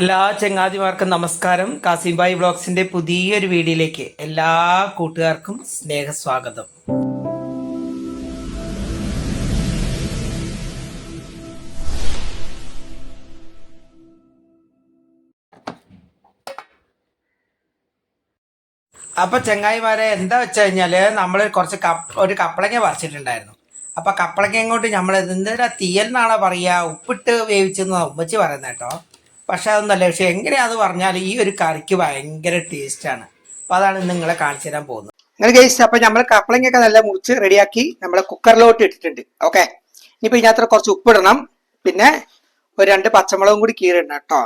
എല്ലാ ചങ്ങാതിമാർക്കും നമസ്കാരം. കാസിംബായി ബ്ലോഗ്സിന്റെ പുതിയൊരു വീഡിയോയിലേക്ക് എല്ലാ കൂട്ടുകാർക്കും സ്നേഹസ്വാഗതം. അപ്പൊ ചെങ്ങായിമാരെ എന്താ വെച്ച് കഴിഞ്ഞാൽ നമ്മൾ കുറച്ച് ഒരു കപ്പളങ്ങ പറിച്ചിട്ടുണ്ടായിരുന്നു. അപ്പൊ കപ്പളങ്ങ ഇങ്ങോട്ട് നമ്മൾ എന്തിനാ തീയൽ എന്നാണോ പറയാ ഉപ്പിട്ട് വേവിച്ചെന്ന് ഉമ്മച്ചി പറയുന്നത് കേട്ടോ. പക്ഷെ അതൊന്നല്ല പക്ഷെ എങ്ങനെയാ അത് പറഞ്ഞാൽ ഈ ഒരു കറിക്ക് ഭയങ്കര ടേസ്റ്റാണ് അപ്പൊ അതാണ് നിങ്ങളെ കാണിച്ചു തരാൻ പോകുന്നത്. അങ്ങനെ ഗൈസ് അപ്പൊ നമ്മൾ ഒക്കെ നല്ല മുറിച്ച് റെഡിയാക്കി നമ്മളെ കുക്കറിലോട്ട് ഇട്ടിട്ടുണ്ട്. ഓക്കെ ഇനിയിപ്പോ ഇതിനകത്ത് കുറച്ച് ഉപ്പിടണം പിന്നെ ഒരു രണ്ട് പച്ചമുളകും കൂടി കീറിടണം കേട്ടോ.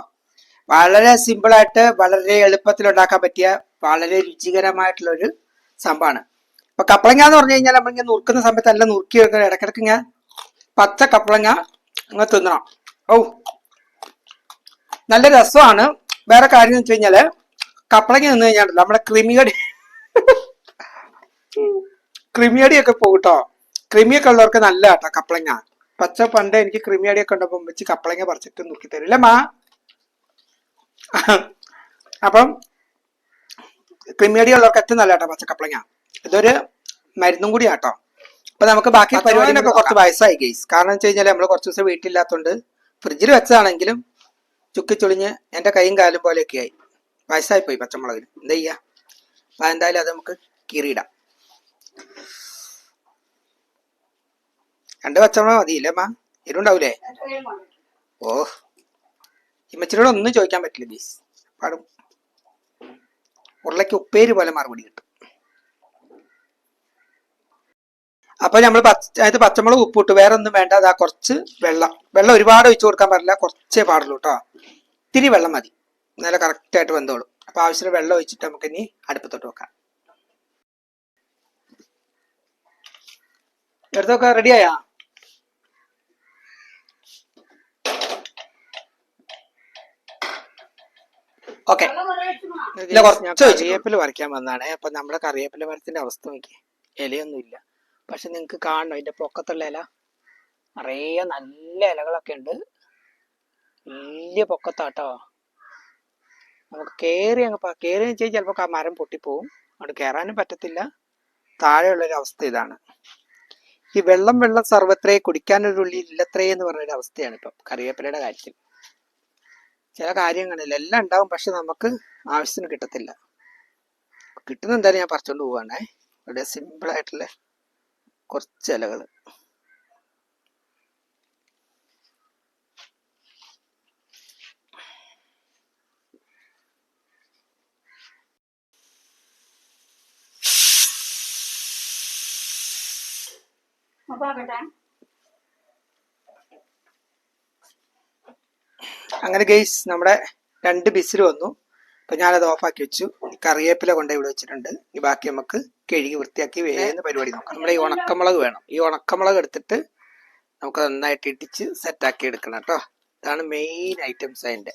വളരെ സിമ്പിൾ ആയിട്ട് വളരെ എളുപ്പത്തിൽ ഉണ്ടാക്കാൻ പറ്റിയ വളരെ രുചികരമായിട്ടുള്ള ഒരു സംഭവമാണ്. അപ്പൊ കപ്പളങ്ങ എന്ന് പറഞ്ഞു കഴിഞ്ഞാൽ നമ്മളിങ്ങനെ നുറുക്കുന്ന സമയത്ത് നല്ല നുറുക്കി ഇടക്കിടക്ക് ഇങ്ങനെ പച്ച കപ്പളങ്ങ ഇങ്ങനെ തിന്നണം. ഓ നല്ല രസമാണ്. വേറെ കാര്യം എന്ന് വെച്ച് കഴിഞ്ഞാൽ കപ്പളങ്ങ നിന്ന് കഴിഞ്ഞാൽ നമ്മുടെ ക്രിമിയടി ക്രിമിയടിയൊക്കെ പോകട്ടോ ക്രിമിയൊക്കെ ഉള്ളവർക്ക് നല്ല കേട്ടോ കപ്പളങ്ങ. പച്ച പണ്ട് എനിക്ക് ക്രിമിയടിയൊക്കെ ഉണ്ടപ്പോ വെച്ച് കപ്പളങ്ങ പറിച്ചിട്ട് നോക്കി തരില്ല മാ? അപ്പം ക്രിമിയടി ഉള്ളവർക്ക് ഏറ്റവും നല്ല കേട്ടോ പച്ച കപ്പളങ്ങ. ഇതൊരു മരുന്നും കൂടി ആട്ടോ അപ്പൊ നമുക്ക് ബാക്കി പരിപാടിനൊക്കെ കുറച്ച് വയസ്സായി ഗെയ്സ് കാരണം വെച്ച് കഴിഞ്ഞാൽ നമ്മൾ കുറച്ച് ദിവസം വീട്ടിലില്ലാത്തതുകൊണ്ട് ഫ്രിഡ്ജിൽ വെച്ചതാണെങ്കിലും ചുക്കി എന്റെ കൈയും കാലും പോലെയൊക്കെ ആയി. വയസ്സായി പോയി പച്ചമുളകിന്. എന്താ ചെയ്യാ? അപ്പൊ എന്തായാലും അത് നമുക്ക് കീറിയിടാം. രണ്ട് പച്ചമുളക് മതിയില്ലേ അമ്മ? ഇരുണ്ടാവൂലേ ഓ ഇമ്മച്ചിനോട് ഒന്നും ചോദിക്കാൻ പറ്റില്ല ബീസ് പാടും. ഉരുളയ്ക്ക് ഉപ്പേര് പോലെ മറുപടി കിട്ടും. അപ്പൊ നമ്മൾ അതായത് പച്ചമുളക് ഉപ്പിട്ട്. വേറെ ഒന്നും വേണ്ട. അതാ കുറച്ച് വെള്ളം. വെള്ളം ഒരുപാട് ഒഴിച്ചു കൊടുക്കാൻ പാടില്ല. കുറച്ചേ പാടുള്ളൂ കേട്ടോ ഇത്തിരി വെള്ളം മതി. നല്ല കറക്റ്റ് ആയിട്ട് വെന്തോളും. അപ്പൊ ആവശ്യത്തിന് വെള്ളം ഒഴിച്ചിട്ട് നമുക്ക് ഇനി അടുപ്പത്തോട്ട് വെക്കാം. എടുത്തൊക്കെ? റെഡിയായാ ഓക്കെ കറിവേപ്പില പറിക്കാൻ വന്നാണ് അപ്പൊ നമ്മുടെ കറിവേപ്പില മരത്തിന്റെ അവസ്ഥ നോക്കി ഇലയൊന്നും ഇല്ല പക്ഷെ നിങ്ങക്ക് കാണണം? അതിന്റെ പൊക്കത്തുള്ള ഇല? നിറയെ നല്ല ഇലകളൊക്കെ ഉണ്ട്. വലിയ പൊക്കത്താട്ടോ. നമുക്ക് കേറി അങ്ങ് കയറി വെച്ചാൽ ചിലപ്പോൾ ആ മരം പൊട്ടിപ്പോവും. അവിടെ കയറാനും പറ്റത്തില്ല. താഴെയുള്ള ഒരു അവസ്ഥ ഇതാണ്. ഈ വെള്ളം വെള്ളം സർവത്രേ കുടിക്കാനൊരു ഉള്ളി ഇല്ലത്രേ എന്ന് പറഞ്ഞൊരു അവസ്ഥയാണ് ഇപ്പം കറിവേപ്പിലയുടെ കാര്യത്തിൽ. ചില കാര്യങ്ങളിൽ എല്ലാം ഉണ്ടാവും പക്ഷെ നമുക്ക് ആവശ്യത്തിന് കിട്ടത്തില്ല. കിട്ടുന്ന എന്തായാലും ഞാൻ പറിച്ചോണ്ട് പോവാണേ. ഇവിടെ സിമ്പിൾ ആയിട്ടുള്ള കുറച്ച് ഇലകൾ അങ്ങനെ ഗെയ്സ് നമ്മുടെ രണ്ട് ബിസിൽ വന്നു. അപ്പൊ ഞാനത് ഓഫാക്കി വെച്ചു. കറിവേപ്പില കൊണ്ട് ഇവിടെ വെച്ചിട്ടുണ്ട്. ഈ ബാക്കി നമുക്ക് കഴുകി വൃത്തിയാക്കി വേഗം പരിപാടി നോക്കാം. നമ്മുടെ ഈ ഉണക്കമുളക് വേണം. ഈ ഉണക്കമുളക് എടുത്തിട്ട് നമുക്ക് നന്നായിട്ട് ഇടിച്ച് സെറ്റാക്കി എടുക്കണം കേട്ടോ. ഇതാണ് മെയിൻ ഐറ്റംസ് അതിന്റെ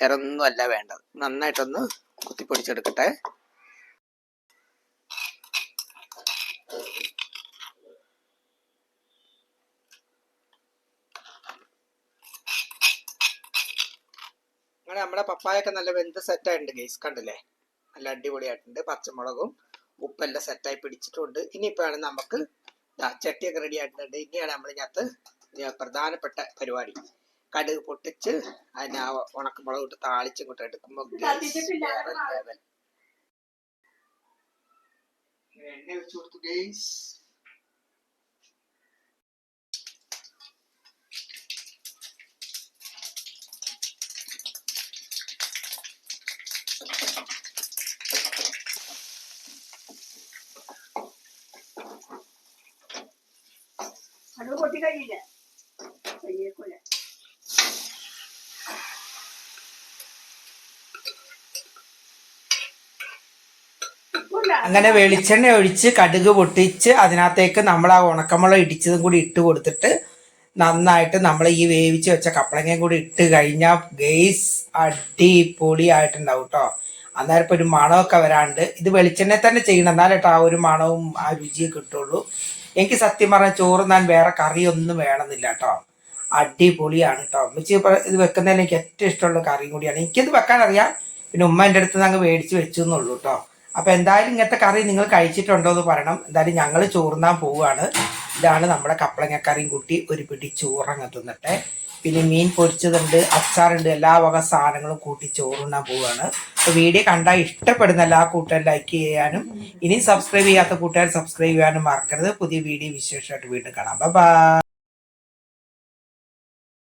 വേറെ ഒന്നും അല്ല വേണ്ടത്. നന്നായിട്ടൊന്ന് കുത്തിപ്പൊടിച്ചെടുക്കട്ടെ. അങ്ങനെ നമ്മുടെ പപ്പായൊക്കെ നല്ല വെന്ത് സെറ്റായിട്ടുണ്ട് ഗൈസ് കണ്ടില്ലേ? നല്ല അടിപൊളിയായിട്ടുണ്ട്. പച്ചമുളകും ഉപ്പെല്ലാം സെറ്റായി പിടിച്ചിട്ടുണ്ട്. ഇനിയിപ്പോഴാണ് നമുക്ക് ചട്ടിയൊക്കെ റെഡി ആയിട്ടുണ്ട്. ഇനിയാണ് നമ്മൾ ഇതിനകത്ത് പ്രധാനപ്പെട്ട പരിപാടി. കടുക് പൊട്ടിച്ച് അതിന് ഉണക്കമുളക് ഇട്ട് താളിച്ചും ഇങ്ങോട്ട് എടുക്കുമ്പോൾ എണ്ണ വെച്ച് കൊടുത്തു ഗൈസ് അങ്ങനെ വെളിച്ചെണ്ണ ഒഴിച്ച് കടുക് പൊട്ടിച്ച് അതിനകത്തേക്ക് നമ്മൾ ആ ഉണക്കമുളക് ഇടിച്ചതും കൂടി ഇട്ട് കൊടുത്തിട്ട് നന്നായിട്ട് നമ്മൾ ഈ വേവിച്ച് വെച്ച കപ്പളങ്ങയും കൂടി ഇട്ട് കഴിഞ്ഞാൽ ഗെയ്സ് അടിപൊളിയായിട്ടുണ്ടാവും കേട്ടോ അന്നേരം ഇപ്പൊ ഒരു മണമൊക്കെ വരാണ്ട്. ഇത് വെളിച്ചെണ്ണ തന്നെ ചെയ്യണം. എന്നാലേ കേട്ടോ ആ ഒരു മണവും ആ രുചിയും കിട്ടുള്ളൂ. എനിക്ക് സത്യം പറഞ്ഞാൽ ചോറ് ഞാൻ വേറെ കറിയൊന്നും വേണമെന്നില്ല കേട്ടോ അടിപൊളിയാണ് കേട്ടോ ഉമ്മച്ചി ഇത് വെക്കുന്നതിൽ എനിക്ക് ഏറ്റവും ഇഷ്ടമുള്ള കറിയും കൂടിയാണ്. എനിക്കിത് വെക്കാൻ അറിയാം പിന്നെ ഉമ്മ എന്റെ അടുത്ത് അങ്ങ് മേടിച്ച് വെച്ചു എന്നുള്ളൂ കേട്ടോ അപ്പൊ എന്തായാലും ഇങ്ങനത്തെ കറി നിങ്ങൾ കഴിച്ചിട്ടുണ്ടോ എന്ന് പറയണം. എന്തായാലും ഞങ്ങൾ ചോറുന്നാൻ പോവുകയാണ് ഇതാണ് നമ്മുടെ കപ്പളങ്ങക്കറിയും കൂട്ടി ഒരു പിടി ചോറങ്ങ് തിന്നിട്ട്. പിന്നെ മീൻ പൊരിച്ചതുണ്ട് അച്ചാറുണ്ട് എല്ലാ വക സാധനങ്ങളും കൂട്ടി ചോറുണ്ണാൻ പോവുകയാണ് അപ്പോൾ വീഡിയോ കണ്ടാൽ ഇഷ്ടപ്പെടുന്ന എല്ലാ കൂട്ടുകാരും ലൈക്ക് ചെയ്യാനും ഇനി സബ്സ്ക്രൈബ് ചെയ്യാത്ത കൂട്ടുകാർ സബ്സ്ക്രൈബ് ചെയ്യാനും മറക്കരുത്. പുതിയ വീഡിയോ വിശേഷമായിട്ട് വീണ്ടും കാണാം. ബൈ